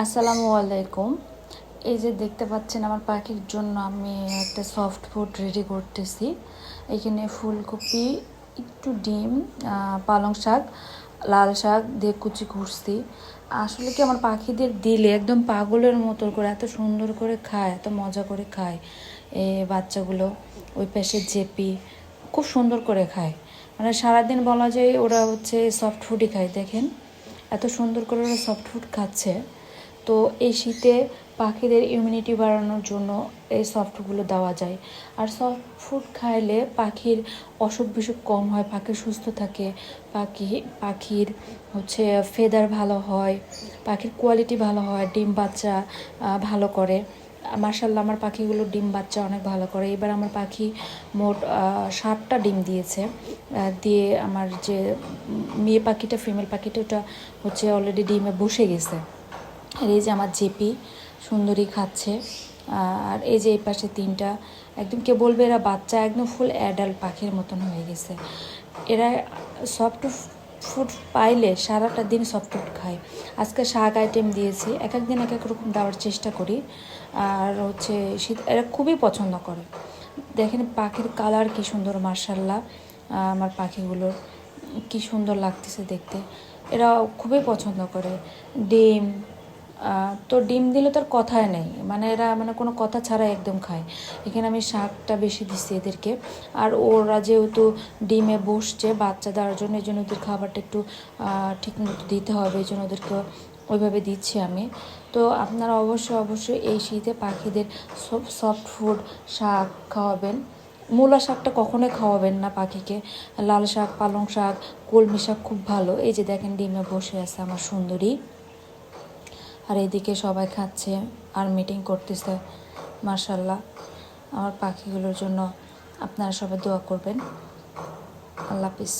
আসসালামু আলাইকুম। এই যে দেখতে পাচ্ছেন আমার পাখির জন্য আমি একটা সফট ফুড রেডি করতেছি। এখানে ফুলকপি, একটু ডিম পালং শাক, লাল শাক দিয়ে কুচি করছি। আসলে কি আমার পাখিদের দিলে একদম পাগলের মতো করে, এত সুন্দর করে খায়, এত মজা করে খায়। এ বাচ্চাগুলো ওই পাশে জেপি, খুব সুন্দর করে খায়। মানে সারাদিন বলা যায় ওরা হচ্ছে সফট ফুডই খায়, দেখেন। এত সুন্দর করে ওরা সফট ফুড খাচ্ছে। তো এই শীতে পাখিদের ইমিউনিটি বাড়ানোর জন্য এই সফটগুলো দেওয়া যায়। আর সফট ফুড খাইলে পাখির অসুখ বিসুখ কম হয়, পাখি সুস্থ থাকে, পাখি, পাখির হচ্ছে ফেদার ভালো হয়, পাখির কোয়ালিটি ভালো হয়, ডিম বাচ্চা ভালো করে। মার্শাল্লাহ আমার পাখিগুলো ডিম বাচ্চা অনেক ভালো করে। এবার আমার পাখি মোট সাতটা ডিম দিয়েছে। দিয়ে আমার যে মেয়ে পাখিটা ফিমেল পাখিটা, ওটা হচ্ছে অলরেডি ডিমে বসে গেছে। আর এই যে আমার জেপি, সুন্দরী খাচ্ছে। আর এই যে এই পাশে তিনটা, একদম কে বলবে এরা বাচ্চা, একদম ফুল অ্যাডাল্ট পাখির মতন হয়ে গেছে। এরা সফট ফুড পাইলে সারাটা দিন সফট ফুড খায়। আজকে শাক আইটেম দিয়েছি, এক এক দিন এক এক রকম দেওয়ার চেষ্টা করি। আর হচ্ছে শীত, এরা খুবই পছন্দ করে। দেখেন পাখির কালার কি সুন্দর মার্শাল্লাহ আমার পাখিগুলোর কি সুন্দর লাগতেছে দেখতে। এরা খুবই পছন্দ করে। ডিম তো ডিম দিলে তার কথাই নেই। মানে এরা মানে কোনো কথা ছাড়াই একদম খায়। এখানে আমি শাকটা বেশি দিচ্ছি এদেরকে। আর ওরা যেহেতু ডিমে বসছে বাচ্চা দেওয়ার জন্য, এই জন্য ওদের খাবারটা একটু ঠিক মতো দিতে হবে, এই জন্য ওদেরকে ওইভাবে দিচ্ছি আমি। তো আপনারা অবশ্যই অবশ্যই এই শীতে পাখিদের সফট ফুড শাক খাওয়াবেন। মূলা শাকটা কখনোই খাওয়াবেন না পাখিকে। লাল শাক, পালং শাক, কলমি শাক খুব ভালো। এই যে দেখেন ডিমে বসে আছে আমার সুন্দরী। আর এদিকে সবাই খাচ্ছে আর মিটিং করতেছে মার্শাল্লাহ আমার পাখিগুলোর জন্য আপনারা সবাই দোয়া করবেন। আল্লাহ হাফিজ।